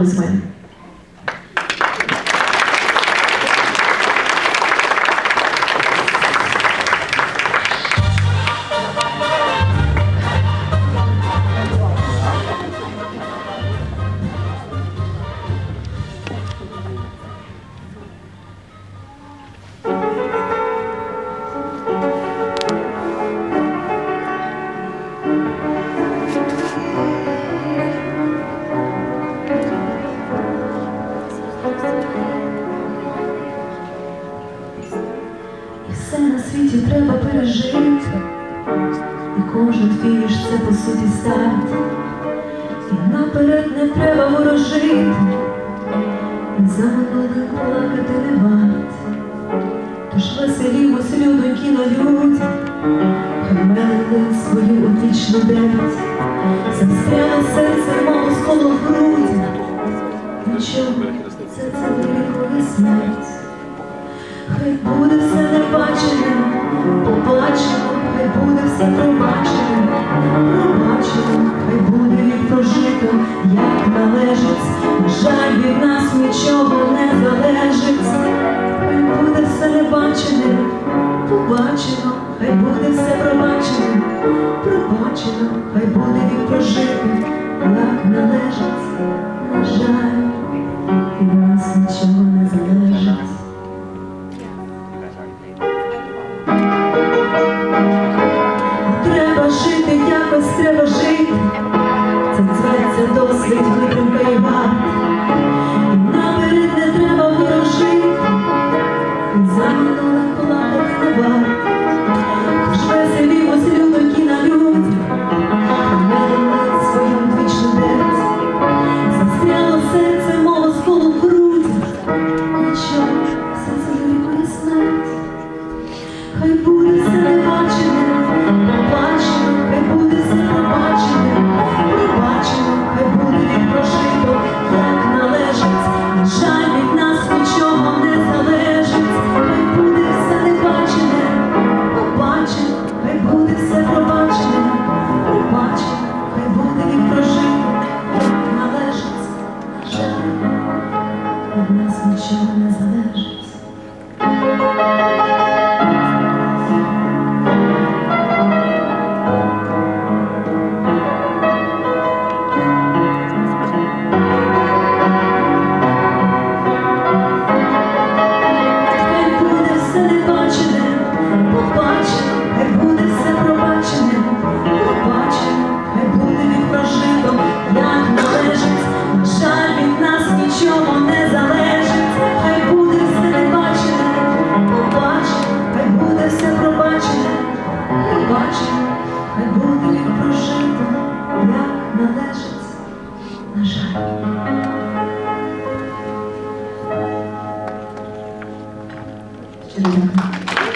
облисками. І світі треба пережити, і кожен фініш це по суті старт. І наперед не треба ворожити, і за минулим плакати не варт. Тож веселімось, людоньки на люди, хай свою одвічну дерть, застряло серце, мов сколо в груді. Нічого, це це вирікує смерть. Хай буде все небачене, побачено, хай буде все пробачено, пробачено, хай буде вік прожито, як належить, жаль, від нас нічого не залежить, хай буде все небачене, побачено, хай буде все пробачено, пробачено, хай буде вік прожито, як належить, на жаль, зветься досвід, витримка і варт. Хай На жаль. Щиро дякую.